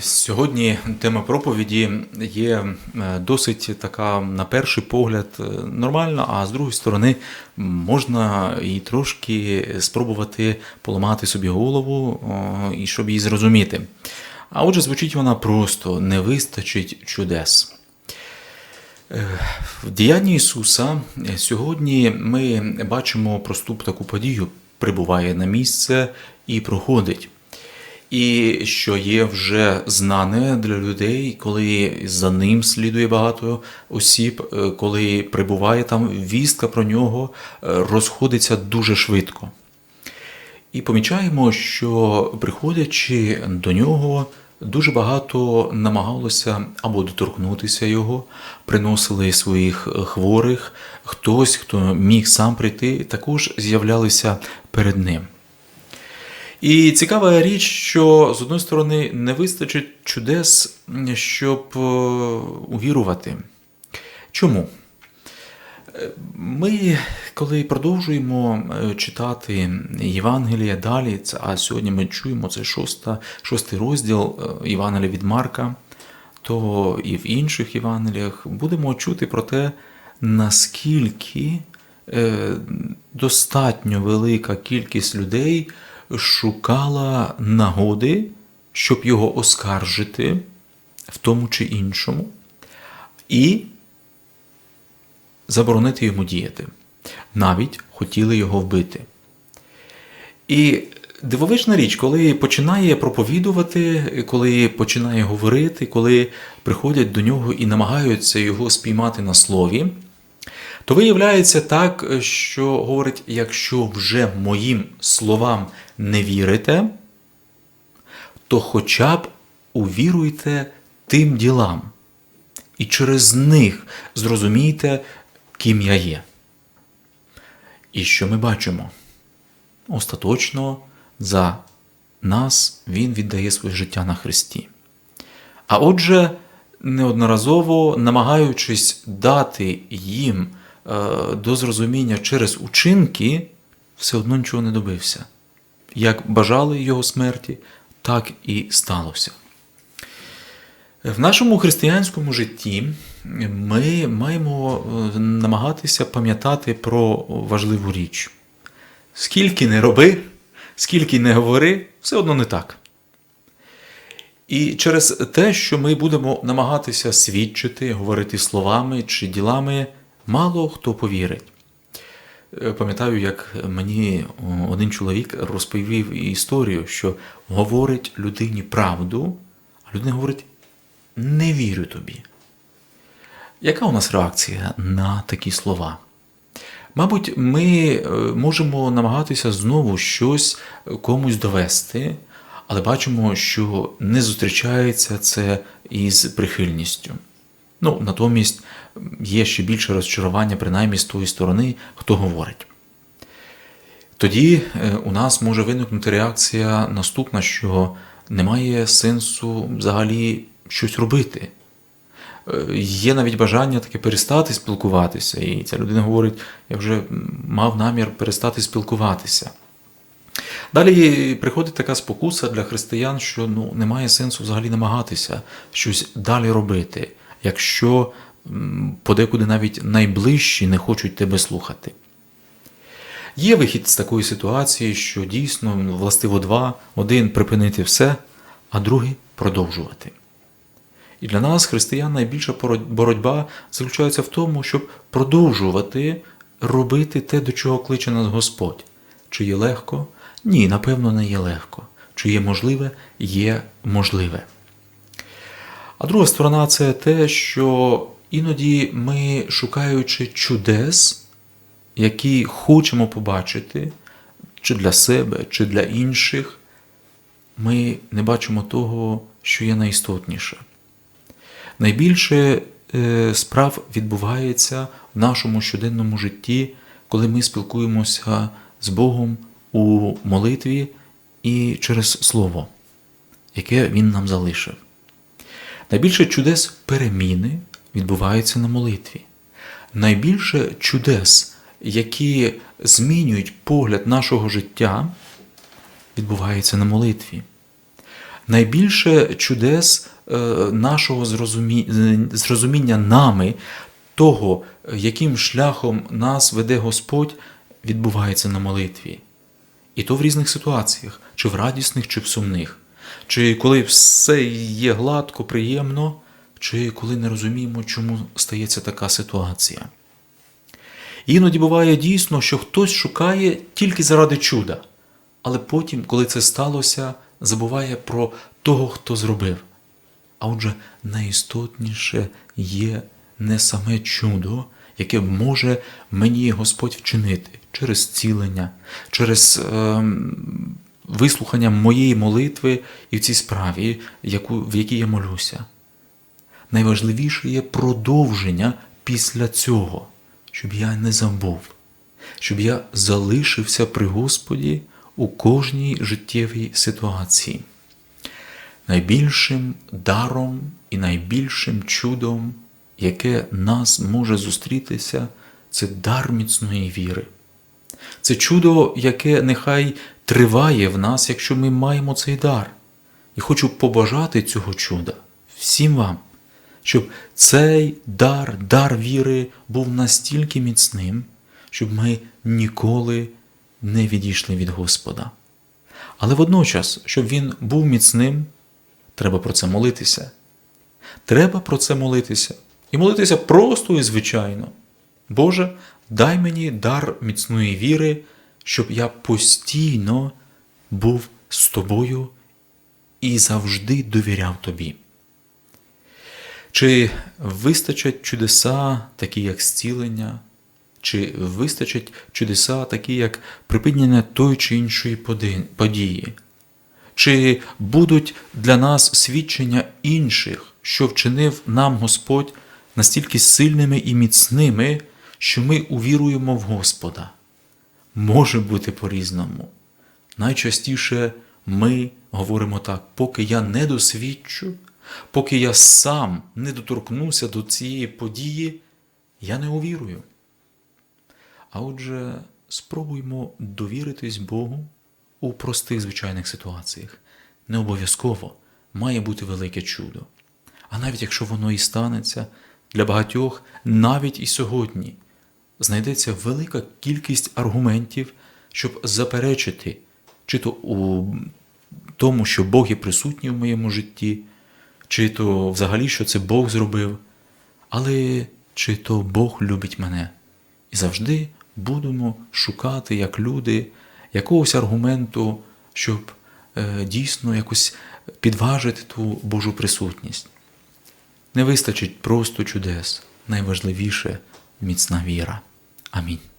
Сьогодні тема проповіді є е, досить така, на перший погляд, е, нормальна, а з другої сторони, можна і трошки спробувати поламати собі голову, і щоб її зрозуміти. А отже, звучить вона просто: не вистачить чудес. Е, В діянні Ісуса сьогодні ми бачимо просту таку подію, прибуває на місце і проходить. І що є вже знане для людей, коли за ним слідує багато осіб, е, коли прибуває там вістка про нього, е, розходиться дуже швидко. І помічаємо, що приходячи до нього, дуже багато намагалося або доторкнутися його, приносили своїх хворих, хтось, хто міг сам прийти, також з'являлися перед ним. І цікава річ, що з одної сторони не вистачить чудес, щоб е, увірувати. Чому? Е, Ми, коли продовжуємо е, читати Євангелія далі, а сьогодні ми чуємо це шоста, шостий розділ Євангелія від Марка, то і в інших Євангеліях будемо чути про те, наскільки достатньо велика кількість людей шукала нагоди, щоб його оскаржити в тому чи іншому, і заборонити йому діяти. Навіть хотіли його вбити. І дивовижна річ, коли починає проповідувати, коли починає говорити, коли приходять до нього і намагаються його спіймати на слові, то виявляється так, що говорить: якщо вже моїм словам не вірите, то хоча б увіруйте тим ділам, і через них зрозумійте, ким я є. І що ми бачимо? Остаточно за нас Він віддає своє життя на Христі. А отже, неодноразово намагаючись дати їм до зрозуміння через учинки, все одно нічого не добився. Як бажали його смерті, так і сталося. В нашому християнському житті ми маємо е, намагатися пам'ятати про важливу річ. Скільки не роби, скільки не говори, все одно не так. І через те, що ми будемо намагатися свідчити, говорити словами чи ділами, мало хто повірить. Е, Пам'ятаю, як мені один чоловік розповів історію, що говорить людині правду, а людина говорить: не вірю тобі. Яка у нас реакція на такі слова? Мабуть, ми е, можемо намагатися знову щось комусь довести, але бачимо, що не зустрічається це із прихильністю. Ну, натомість є ще більше розчарування, принаймні з тої сторони, хто говорить. Тоді е, у нас може виникнути реакція наступна, що немає сенсу взагалі щось робити. Е, Є навіть бажання таке перестати спілкуватися, і ця людина говорить: я вже мав намір перестати спілкуватися. Далі приходить така спокуса для християн, що ну, немає сенсу взагалі намагатися щось далі робити, якщо подекуди навіть найближчі не хочуть тебе слухати. Є вихід з такої ситуації, що дійсно властиво два: один припинити все, а другий продовжувати. І для нас, християн, найбільша боротьба заключається в тому, щоб продовжувати робити те, до чого кличе нас Господь. Чи є легко? Ні, напевно, не є легко. Чи є можливе? Є можливе. А друга сторона це те, що іноді ми, шукаючи чудес, які хочемо побачити, чи для себе, чи для інших, ми не бачимо того, що є найістотніше. Найбільше е, справ відбувається в нашому щоденному житті, коли ми спілкуємося з Богом у молитві і через Слово, яке Він нам залишив. Найбільше чудес переміни відбувається на молитві. Найбільше чудес, які змінюють погляд нашого життя, відбувається на молитві. найбільше чудес е, нашого зрозуміння нами того, яким шляхом нас веде Господь, відбувається на молитві. І то в різних ситуаціях, чи в радісних, чи в сумних, чи коли все є гладко, приємно, чи коли не розуміємо, чому стається така ситуація. Іноді буває дійсно, що хтось шукає тільки заради чуда, але потім, коли це сталося, забуває про того, хто зробив. А отже, найістотніше є не саме чудо, яке може мені Господь вчинити через цілення, через ем, вислухання моєї молитви і в цій справі, яку, в якій я молюся. Найважливіше є продовження після цього, щоб я не забув, щоб я залишився при Господі у кожній життєвій ситуації. Найбільшим даром і найбільшим чудом, яке нас може зустрітися, це дар міцної віри. Це чудо, яке нехай триває в нас, якщо ми маємо цей дар. І хочу побажати цього чуда всім вам, щоб цей дар, дар віри був настільки міцним, щоб ми ніколи не відійшли від Господа. Але водночас, щоб він був міцним, треба про це молитися. Треба про це молитися. І молитися просто і звичайно. Боже, дай мені дар міцної віри, щоб я постійно був з тобою і завжди довіряв тобі. Чи вистачать чудеса, такі як зцілення, чи вистачать чудеса, такі як припинення тої чи іншої події? Чи будуть для нас свідчення інших, що вчинив нам Господь настільки сильними і міцними, що ми увіруємо в Господа? Може бути по-різному. Найчастіше ми говоримо так, поки я не досвідчу, поки я сам не доторкнуся до цієї події, я не увірую. А отже, спробуймо довіритись Богу у простих звичайних ситуаціях. Не обов'язково має бути велике чудо. А навіть якщо воно і станеться, для багатьох навіть і сьогодні знайдеться велика кількість аргументів, щоб заперечити, чи то у тому, що Бог є присутній в моєму житті, чи то взагалі, що це Бог зробив, але чи то Бог любить мене. І завжди будемо шукати, як люди, якогось аргументу, щоб е, дійсно якось підважити ту Божу присутність. Не вистачить просто чудес, найважливіше міцна віра. Amin.